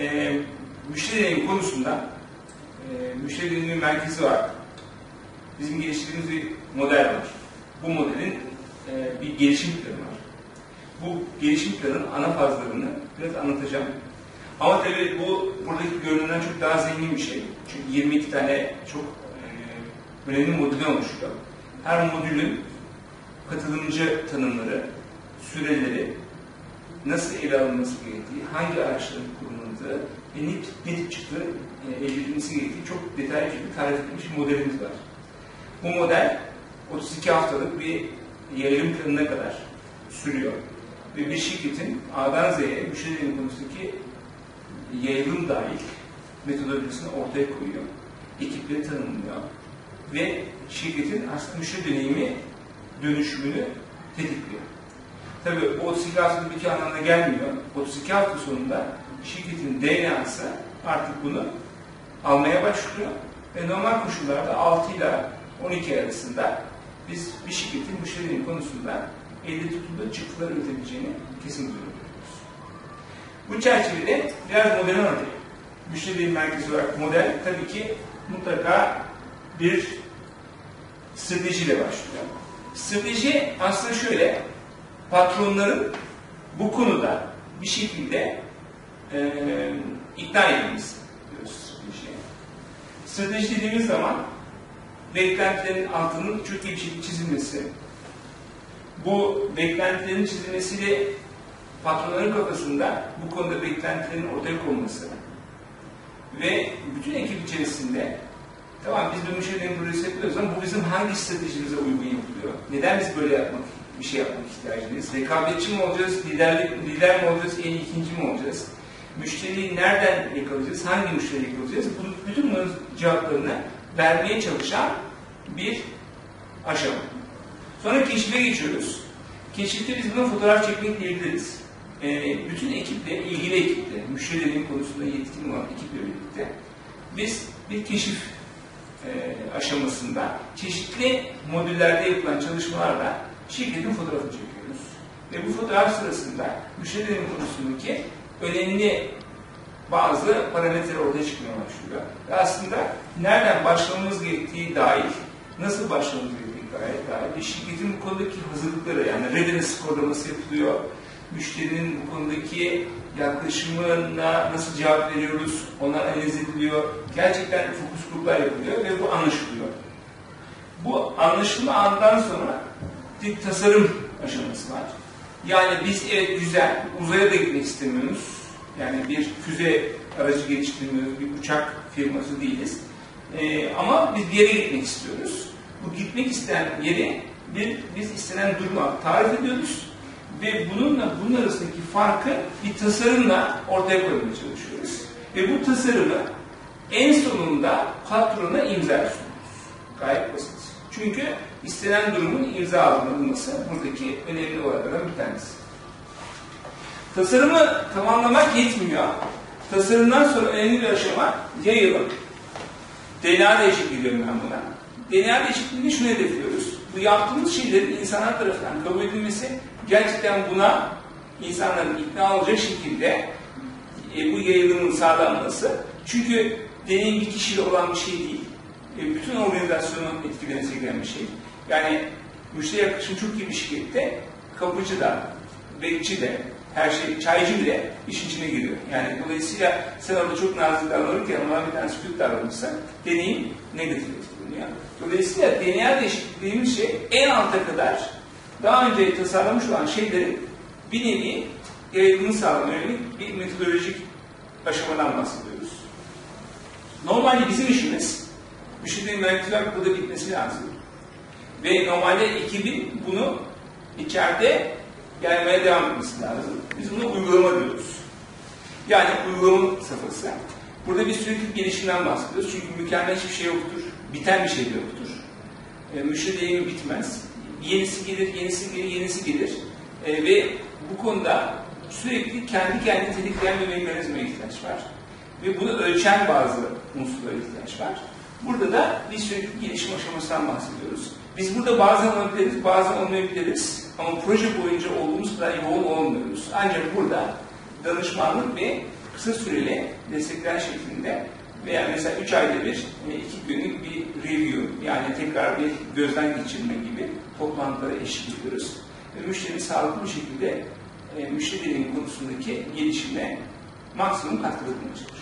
e, müşteri deneyimi konusunda e, müşteri deneyimi merkezi var. Bizim geliştirdiğimiz bir model var. Bu modelin e, bir gelişim planı var. Bu gelişim planının ana fazlarını biraz anlatacağım. Ama tabii bu buradaki görünümden çok daha zengin bir şey. Çünkü 22 tane çok e, önemli modülden oluşuyor. Her modülün katılımcı tanımları, süreleri, nasıl ele alınması gerektiği, hangi araçların kullanıldığı ve ne, ne tip çıktı e, elde edilmesi gerektiği çok detaylı bir tarif edilmiş modelimiz var. Bu model 32 haftalık bir yayılım planına kadar sürüyor. Ve bir şirketin A'dan Z'ye müşterinin konusundaki yayılım dahil metodolojisini ortaya koyuyor. Ekipleri tanımlıyor. Ve şirketin aslında müşteri deneyimi dönüşümünü tetikliyor. Tabii bu 32 hafta bir anlamına gelmiyor. 32 hafta sonunda şirketin DNA'sı artık bunu almaya başlıyor. Ve normal koşullarda 6 ile 12 arasında biz bir şirketin müşterinin konusunda elde tutulduğu çıktıları üretebileceğini kesin duyuruyoruz. Bu çerçevede biraz modern örneği. Müşteri merkezi olarak model tabii ki mutlaka bir stratejiyle başlıyor. Strateji aslında şöyle, patronların bu konuda bir şekilde e, ikna edilmesi diyoruz stratejiye. Strateji dediğimiz zaman beklentilerin altının çok iyi bir çizilmesi, bu beklentilerin çizilmesiyle patronların kafasında bu konuda beklentilerin ortaya konması ve bütün ekip içerisinde tamam biz bir müşterinin projesi yapıyoruz ama bu bizim hangi stratejimize uygun yapılıyor? Neden biz böyle yapmak, bir şey yapmak ihtiyacındayız? Rekabetçi mi olacağız, lider, lider mi olacağız, en ikinci mi olacağız? Müşteriyi nereden yakalayacağız, hangi müşteriyi yakalayacağız? Bu, bütün bunların cevaplarını vermeye çalışan bir aşama. Sonra keşife geçiyoruz. Keşifte biz buna fotoğraf çekmek diyebiliriz. Ee, bütün ekiple, ilgili ekiple, müşterilerin konusunda yetkin olan ekiple birlikte biz bir keşif e, aşamasında çeşitli modüllerde yapılan çalışmalarla şirketin fotoğrafını çekiyoruz. Ve bu fotoğraf sırasında müşterilerin konusundaki önemli bazı parametreler ortaya çıkmaya başlıyor. Ve aslında nereden başlamamız gerektiği dahil, nasıl başlamamız gerektiği gayet dahil ve şirketin bu konudaki hazırlıkları yani readiness skorlaması yapılıyor. Müşterinin bu konudaki yaklaşımına nasıl cevap veriyoruz, onlar analiz ediliyor. Gerçekten fokus gruplar yapılıyor ve bu anlaşılıyor. Bu anlaşılma andan sonra bir tasarım aşaması var. Yani biz evet güzel, uzaya da gitmek istemiyoruz. Yani bir füze aracı geliştirmiyoruz, bir uçak firması değiliz. Ee, ama biz bir yere gitmek istiyoruz. Bu gitmek isteyen yeri bir, biz istenen duruma tarif ediyoruz ve bununla bunun arasındaki farkı bir tasarımla ortaya koymaya çalışıyoruz. Ve bu tasarımı en sonunda patrona imza sunuyoruz. Gayet basit. Çünkü istenen durumun imza alınması buradaki önemli olaylardan bir tanesi. Tasarımı tamamlamak yetmiyor. Tasarımdan sonra önemli bir aşama yayılım. DNA değişikliği diyorum ben buna. DNA değişikliğini şunu hedefliyoruz. Bu yaptığımız şeylerin insanlar tarafından kabul edilmesi, gerçekten buna insanların ikna olacak şekilde e, bu yayılımın sağlanması. Çünkü deneyim bir kişiyle olan bir şey değil. E, bütün organizasyonun etkilemesi gelen bir şey. Yani müşteri yaklaşım çok iyi bir şirkette kapıcı da, bekçi de, her şey, çaycı bile işin içine giriyor. Yani dolayısıyla sen orada çok nazik davranırken ona bir tanesi kötü davranırsa deneyim negatif etkileniyor. Dolayısıyla DNA değişikliği dediğimiz şey en alta kadar daha önce tasarlamış olan şeylerin bir nevi yayılımını sağlamaya yönelik bir metodolojik aşamadan bahsediyoruz. Normalde bizim işimiz müşterinin mühendisler burada bitmesi lazım. Ve normalde ekibin bunu içeride gelmeye devam etmesi lazım. Biz buna uygulama diyoruz. Yani uygulama safhası. Burada bir sürekli gelişimden bahsediyoruz. Çünkü mükemmel hiçbir şey yoktur. Biten bir şey de yoktur. E, müşteri deneyimi bitmez. Yenisi gelir, yenisi gelir, yenisi gelir. E, ve bu konuda sürekli kendi kendini tetikleyen bir mekanizmaya ihtiyaç var. Ve bunu ölçen bazı unsurlara ihtiyaç var. Burada da bir sürekli gelişim aşamasından bahsediyoruz. Biz burada bazen olabiliriz, bazen olmayabiliriz. Ama proje boyunca olduğumuz kadar yoğun olmuyoruz. Ancak burada danışmanlık ve kısa süreli destekler şeklinde veya mesela 3 ayda bir, 2 günlük bir review yani tekrar bir gözden geçirme gibi toplantılara eşlik ediyoruz. Ve müşteri sağlıklı şekilde e, müşterinin konusundaki gelişimine maksimum katkıda çalışıyoruz.